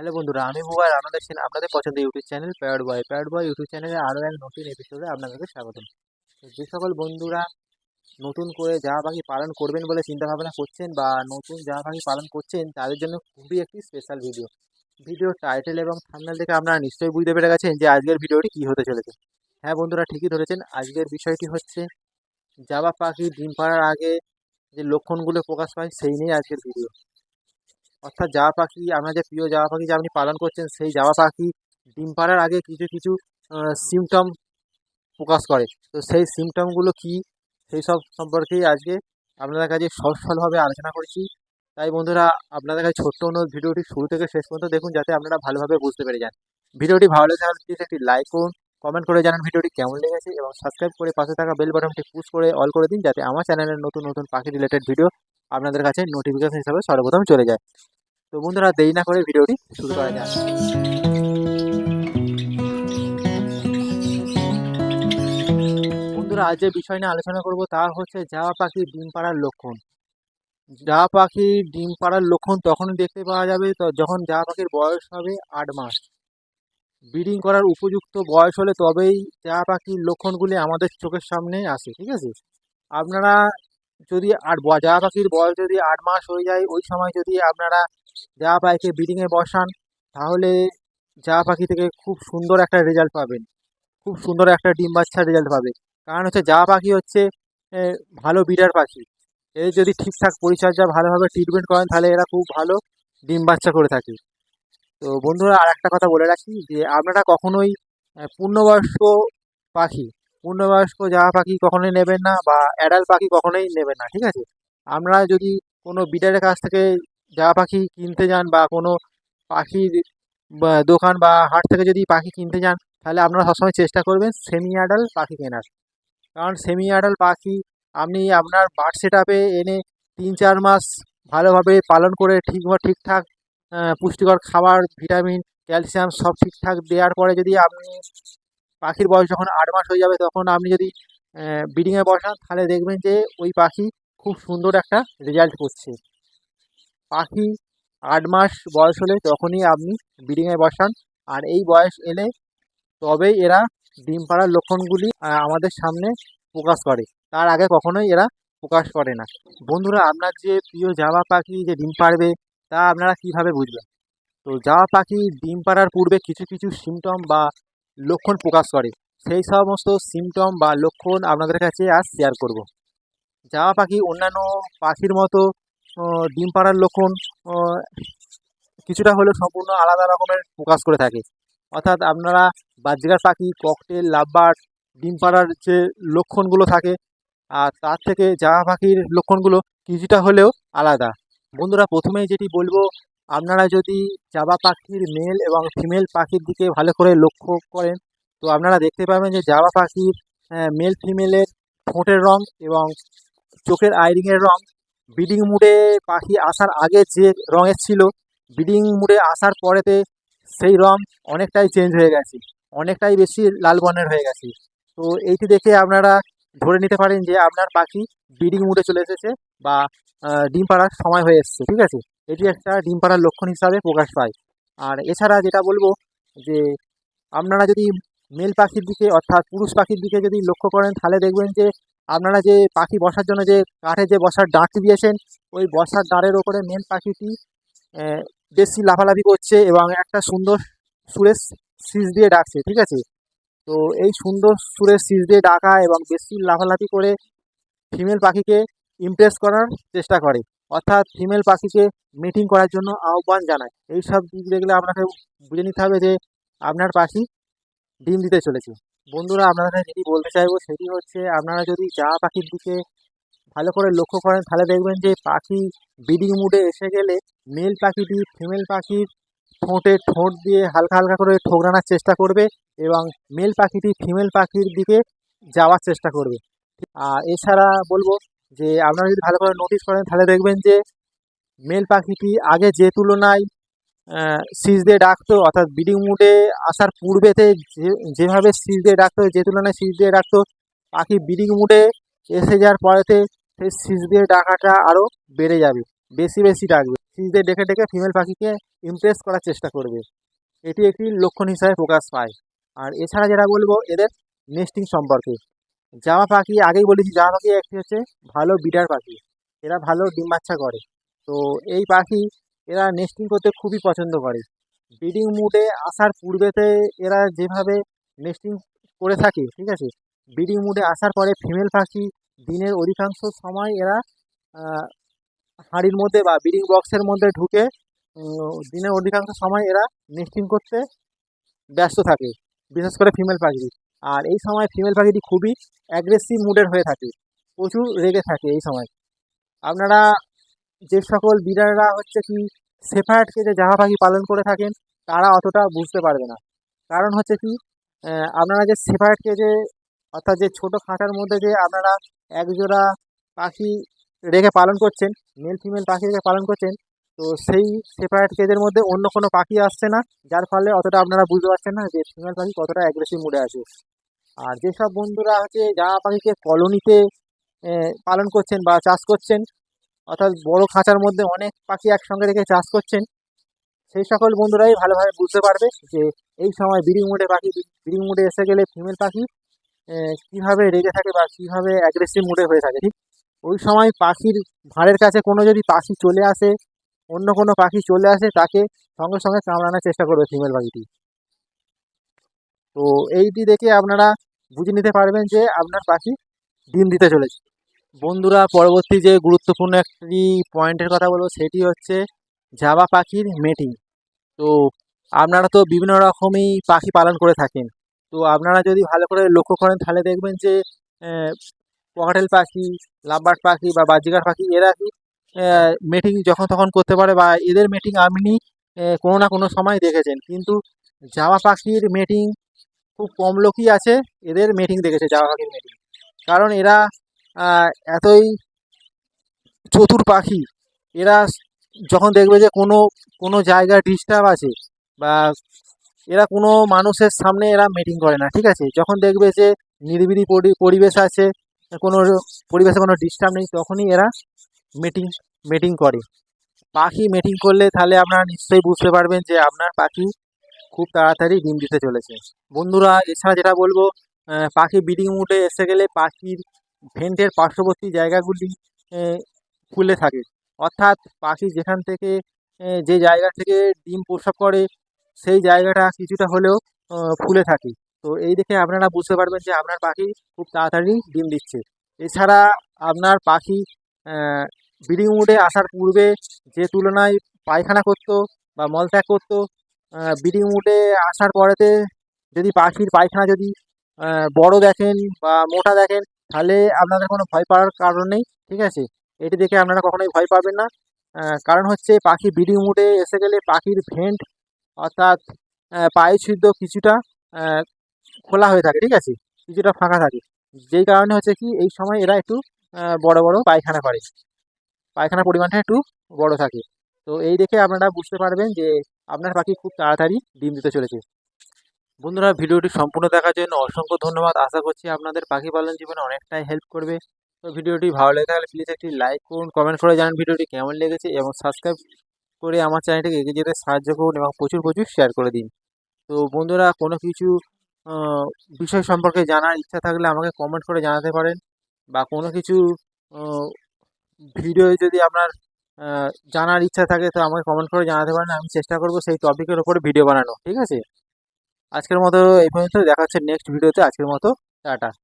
Hello বন্ধুরা, আমি mobile আপনাদের দেখছেন আপনাদের পছন্দের YouTube channel pad boy pad boy YouTube চ্যানেলে আরও এক নতুন এপিসোডে আপনাদেরকে স্বাগতম। যে সকল বন্ধুরা নতুন করে জামা পাখি পালন করবেন বলে চিন্তাভাবনা করছেন বা নতুন জামা পাখি পালন করছেন, তাদের জন্য খুবই একটি স্পেশাল ভিডিও ভিডিও টাইটেল এবং থাম্বনেল থেকে আপনারা নিশ্চয়ই বুঝতে পেরে গেছেন যে আজকের ভিডিওটি কী হতে চলেছে। হ্যাঁ বন্ধুরা, ঠিকই ধরেছেন, আজকের বিষয়টি হচ্ছে জামা পাখি ডিম পাড়ার আগে যে লক্ষণগুলো প্রকাশ পায়, সেই নিয়ে আজকের ভিডিও অর্থাৎ জামা পাখি আপনার যে প্রিয় জামা পাখি যে আপনি পালন করছেন, সেই জামা পাখি ডিম পাড়ার আগে কিছু কিছু সিমটম প্রকাশ করে। তো সেই সিমটমগুলো কী? সেই সব সম্পর্কেই আজকে আপনাদের কাছে সরলভাবে আলোচনা করছি। তাই বন্ধুরা, আপনাদের কাছে ছোট্ট অনুরোধ, ভিডিওটি শুরু থেকে শেষ পর্যন্ত দেখুন, যাতে আপনারা ভালোভাবে বুঝতে পেরে যান। ভিডিওটি ভালো লেগে থাকলে একটি লাইক করুন কমেন্ট করে জানান ভিডিওটি কেমন লেগেছে, এবং সাবস্ক্রাইব করে পাশে থাকা বেল বাটনটি পুশ করে অল করে দিন, যাতে আমার চ্যানেলের নতুন নতুন পাখি রিলেটেড ভিডিও আপনাদের কাছে নোটিফিকেশন হিসাবে সর্বপ্রথম চলে যায়। তো বন্ধুরা, দেরি না করে ভিডিওটি শুরু করা যায় বন্ধুরা, আজ যে বিষয় নিয়ে আলোচনা করব তা হচ্ছে জাওয়া পাখি ডিম পাড়ার লক্ষণ। জাওয়া পাখি ডিম পাড়ার লক্ষণ তখনই দেখতে পাওয়া যাবে তো যখন জাওয়া পাখির বয়স হবে আট মাস। ব্রিডিং করার উপযুক্ত বয়স হলে তবেই জাওয়া পাখির লক্ষণগুলি আমাদের চোখের সামনে আসে, ঠিক আছে? আপনারা যদি আট ব- পাখির বয়স যদি আট মাস হয়ে যায় ওই সময় যদি আপনারা জাওয়া পাখিকে ব্রিডিংয়ে বসান তাহলে জাওয়া পাখি থেকে খুব সুন্দর একটা রেজাল্ট পাবেন। খুব সুন্দর একটা ডিম বাচ্চার রেজাল্ট পাবে। কারণ হচ্ছে জাওয়া পাখি হচ্ছে এ, ভালো বিডার পাখি। এর যদি ঠিকঠাক পরিচর্যা ভালোভাবে ট্রিটমেন্ট করেন তাহলে এরা খুব ভালো ডিম বাচ্চা করে থাকে। তো বন্ধুরা আর একটা কথা বলে রাখি যে আপনারা কখনোই পূর্ণবয়স্ক পাখি পূর্ণবয়স্ক জামা পাখি কখনোই নেবেন না বা অ্যাডাল্ট পাখি কখনোই নেবেন না, ঠিক আছে? আমরা যদি কোনো বিডারের কাছ থেকে জামা পাখি কিনতে যান বা কোনো পাখির দোকান বা হাট থেকে যদি পাখি কিনতে যান, তাহলে আপনারা সবসময় চেষ্টা করবেন সেমি অ্যাডাল্ট পাখি কেনার। কারণ সেমি অ্যাডাল্ট পাখি আপনি আপনার বার্ড সেট এনে তিন চার মাস ভালোভাবে পালন করে ঠিক ঠিকঠাক পুষ্টিকর খাবার ভিটামিন ক্যালসিয়াম সব ঠিকঠাক দেওয়ার পরে যদি আপনি পাখির বয়স যখন আট মাস হয়ে যাবে তখন আপনি যদি ব্রিডিংয়ে বসান, তাহলে দেখবেন যে ওই পাখি খুব সুন্দর একটা রেজাল্ট করছে। পাখি আট মাস বয়স হলে তখনই আপনি ব্রিডিংয়ে বসান। আর এই বয়স এলে তবেই এরা ডিম পাড়ার লক্ষণগুলি আমাদের সামনে প্রকাশ করে। তার আগে কখনোই এরা প্রকাশ করে না। বন্ধুরা, আপনার যে প্রিয় জামা পাখি যে ডিম পাড়বে, তা আপনারা কীভাবে বুঝবেন? তো জামা পাখি ডিম পাড়ার পূর্বে কিছু কিছু সিমটম বা লক্ষণ প্রকাশ করে। সেই সমস্ত সিমটম বা লক্ষণ আপনাদের কাছে আজ শেয়ার করব। জামা পাখি, অন্যান্য পাখির মতো ডিম পাড়ার লক্ষণ কিছুটা হলেও সম্পূর্ণ আলাদা রকমের প্রকাশ করে থাকে। অর্থাৎ আপনারা বাজগার পাখি ককটেল লাভবার ডিম পাড়ার যে লক্ষণগুলো থাকে, আর তার থেকে জামা পাখির লক্ষণগুলো কিছুটা হলেও আলাদা। বন্ধুরা, প্রথমেই যেটি বলব আপনারা যদি জাবা পাখির মেল এবং ফিমেল পাখির দিকে ভালো করে লক্ষ্য করেন, তো আপনারা দেখতে পাবেন যে জাবা পাখির মেল ফিমেলের ঠোঁটের রং এবং চোখের আইরিংয়ের রং ব্রিডিং মুডে পাখি আসার আগে যে রঙের ছিল ব্রিডিং মুডে আসার পরেতে সেই রং অনেকটাই চেঞ্জ হয়ে গেছে, অনেকটাই বেশি লাল বর্ণের হয়ে গেছে। তো এইটি দেখে আপনারা ধরে নিতে পারেন যে আপনার পাখি ব্রিডিং মুডে চলে এসেছে বা ডিম পাড়ার সময় হয়ে এসেছে, ঠিক আছে? এটি একটা ডিম পাড়ার লক্ষণ হিসাবে প্রকাশ পায়। আর এছাড়া যেটা বলব যে, আপনারা যদি মেল পাখির দিকে অর্থাৎ পুরুষ পাখির দিকে যদি লক্ষ্য করেন, তাহলে দেখবেন যে, আপনারা যে পাখি বসার জন্য যে কাঠে যে বসার ডাঁটটি দিয়েছেন ওই বসার ডাঁড়ের ওপরে মেল পাখিটি বেশি লাফালাফি করছে এবং একটা সুন্দর সুরের সিজ দিয়ে ডাকছে, ঠিক আছে? তো এই সুন্দর সুরের সিজ দিয়ে ডাকা এবং বেশি লাফালাফি করে ফিমেল পাখিকে ইমপ্রেস করার চেষ্টা করে। অর্থাৎ ফিমেল পাখিকে মিটিং করার জন্য আহ্বান জানায়। এই সব দিক দেখলে আপনাকে বুঝে নিতে হবে যে আপনার পাখি ডিম দিতে চলেছে। বন্ধুরা, আপনাদের কাছে যেটি বলতে চাইব, সেটি হচ্ছে আপনারা যদি যা পাখির দিকে ভালো করে লক্ষ্য করেন, তাহলে দেখবেন যে পাখি ব্রিডিং মুডে এসে গেলে মেল পাখিটি ফিমেল পাখির ঠোঁটে ঠোঁট দিয়ে হালকা হালকা করে ঠোকরানোর চেষ্টা করবে এবং মেল পাখিটি ফিমেল পাখির দিকে যাওয়ার চেষ্টা করবে। আর এছাড়া বলব যে আপনারা যদি ভালো করে নোটিস করেন, তাহলে দেখবেন যে মেল পাখিটি আগে যে তুলনায় সিজ দিয়ে ডাকতো, অর্থাৎ ব্রিডিং মুডে আসার পূর্বেতে যে, যেভাবে সিজ দিয়ে ডাকতো, যে তুলনায় সিজ দিয়ে ডাকতো, পাখি ব্রিডিং মুডে এসে যাওয়ার পরেতে সেই সিজ দিয়ে ডাকাটা আরও বেড়ে যাবে, বেশি বেশি ডাকবে। সিজ দিয়ে ডেকে ডেকে ফিমেল পাখিকে ইমপ্রেস করার চেষ্টা করবে। এটি একটি লক্ষণ হিসাবে প্রকাশ পায়। আর এছাড়া যেটা বলব, এদের নেস্টিং সম্পর্কে। জামা পাখি, আগেই বলেছি, জামা পাখি একটি হচ্ছে ভালো বিডার পাখি। এরা ভালো ডিম বাচ্চা করে। তো এই পাখি এরা নেস্টিং করতে খুবই পছন্দ করে। ব্রিডিং মুডে আসার পূর্বেতে এরা যেভাবে নেস্টিং করে থাকে, ঠিক আছে? ব্রিডিং মুডে আসার পরে ফিমেল পাখি দিনের অধিকাংশ সময় এরা হাঁড়ির মধ্যে বা ব্রিডিং বক্সের মধ্যে ঢুকে দিনের অধিকাংশ সময় এরা নেস্টিং করতে ব্যস্ত থাকে, বিশেষ করে ফিমেল পাখি আর এই সময় ফিমেল পাখিটি খুবই অ্যাগ্রেসিভ মুডের হয়ে থাকে, প্রচুর রেগে থাকে এই সময়। আপনারা যে সকল বিড়াররা হচ্ছে কি সেপারেটকে যে জামা পাখি পালন করে থাকেন, তারা অতটা বুঝতে পারবে না। কারণ হচ্ছে কি আপনারা যে সেপারেটকে যে, অর্থাৎ যে ছোট খাঁচার মধ্যে যে আপনারা একজোড়া পাখি রেখে পালন করছেন মেল ফিমেল পাখি রেখে পালন করছেন, তো সেই সেপারেট কেজের মধ্যে অন্য কোনো পাখি আসছে না, যার ফলে অতটা আপনারা বুঝতে পারছেন না যে ফিমেল পাখি কতটা অ্যাগ্রেসিভ মুডে আছে। আর যেসব বন্ধুরা হচ্ছে জামা পাখিকে কলোনিতে পালন করছেন বা চাষ করছেন, অর্থাৎ বড় খাঁচার মধ্যে অনেক পাখি একসঙ্গে রেখে চাষ করছেন, সেই সকল বন্ধুরাই ভালোভাবে বুঝতে পারবে যে এই সময় ব্রিডিং মোডে পাখি, ব্রিডিং মোডে এসে গেলে ফিমেল পাখি কীভাবে রেগে থাকে বা কীভাবে অ্যাগ্রেসিভ মুডে হয়ে থাকে, ঠিক? ওই সময় পাখির ভাঁড়ের কাছে কোনো যদি পাখি চলে আসে, অন্য কোনো পাখি চলে আসে, তাকে সঙ্গে সঙ্গে কামড়ানোর চেষ্টা করবে ফিমেল পাখিটি। তো এইটি দেখে আপনারা বুঝে নিতে পারবেন যে আপনার পাখি ডিম দিতে চলেছে। বন্ধুরা, পরবর্তী যে গুরুত্বপূর্ণ একটি পয়েন্টের কথা বলব, সেটি হচ্ছে জাবা পাখির মেটিং তো আপনারা তো বিভিন্ন রকমই পাখি পালন করে থাকেন। তো আপনারা যদি ভালো করে লক্ষ্য করেন, তাহলে দেখবেন যে পকাটেল পাখি লাভবার্ড পাখি বা বাজিকার পাখি, এরা কি মেটিং যখন তখন করতে পারে বা এদের মেটিং আপনি কোনো না কোনো সময় দেখেছেন। কিন্তু জাবা পাখির মেটিং খুব কম লোকই আছে। এদের মেটিং দেখেছে জাবা পাখির মেটিং কারণ এরা এতই চতুর পাখি। এরা যখন দেখবে যে কোনো কোনো জায়গায় ডিস্টার্ব আছে বা এরা কোনো মানুষের সামনে এরা মিটিং করে না, ঠিক আছে? যখন দেখবে যে নিরিবিলি পরি- পরিবেশ আছে, কোনো পরিবেশে কোনো ডিস্টার্ব নেই, তখনই এরা মিটিং মিটিং করে। পাখি মিটিং করলে তাহলে আপনারা নিশ্চয়ই বুঝতে পারবেন যে আপনার পাখি খুব তাড়াতাড়ি ডিম দিতে চলেছে। বন্ধুরা, এছাড়া যেটা বলব পাখি ব্রিডিং মুডে এসে গেলে পাখির ভেন্টের পার্শ্ববর্তী জায়গাগুলি খুলে থাকে। অর্থাৎ পাখি যেখান থেকে যে জায়গা থেকে ডিম প্রসব করে, সেই জায়গাটা কিছুটা হলেও ফুলে থাকে। তো এই দেখে আপনারা বুঝতে পারবেন যে আপনার পাখি খুব তাড়াতাড়ি ডিম দিচ্ছে। এছাড়া আপনার পাখি ব্রিডিং মুডে আসার পূর্বে যে তুলনায় পায়খানা করতো বা মলত্যাগ করতো ব্রিডিং মুডে আসার পরেতে যদি পাখির পায়খানা যদি বড় দেখেন বা মোটা দেখেন, তাহলে আপনাদের কোনো ভয় পাওয়ার কারণ নেই, ঠিক আছে? এটি দেখে আপনারা কখনোই ভয় পাবেন না। কারণ হচ্ছে পাখি ব্রিডিং মুডে এসে গেলে পাখির ভেন্ট অর্থাৎ পায়ে ছিদ্র কিছুটা খোলা হয়ে থাকে, ঠিক আছে? কিছুটা ফাঁকা থাকে। যেই কারণে হচ্ছে কি, এই সময় এরা একটু বড় বড় পায়খানা করে। পায়খানার পরিমাণটা একটু বড় থাকে। তো এই দেখে আপনারা বুঝতে পারবেন যে আপনার পাখি খুব তাড়াতাড়ি ডিম দিতে চলেছে। বন্ধুরা, ভিডিওটি সম্পূর্ণ দেখার জন্য অসংখ্য ধন্যবাদ। আশা করছি আপনাদের পাখি পালন জীবনে অনেকটাই হেল্প করবে। তো ভিডিওটি ভালো লেগে থাকলে প্লিজ একটি লাইক করুন কমেন্ট করে জানান ভিডিওটি কেমন লেগেছে এবং সাবস্ক্রাইব করে আমার চ্যানেলটিকে এগিয়ে যেতে সাহায্য করুন এবং প্রচুর প্রচুর শেয়ার করে দিন। তো বন্ধুরা, কোনো কিছু বিষয় সম্পর্কে জানার ইচ্ছা থাকলে আমাকে কমেন্ট করে জানাতে পারেন বা কোনো কিছু ভিডিও যদি আপনার জানার ইচ্ছা থাকে, তো আমাকে কমেন্ট করে জানাতে পারেন। আমি চেষ্টা করব সেই টপিকের ওপরে ভিডিও বানানো ঠিক আছে? আজকের মতো এই পর্যন্ত দেখা হচ্ছে নেক্সট ভিডিওতে আজকের মতো, টাটা।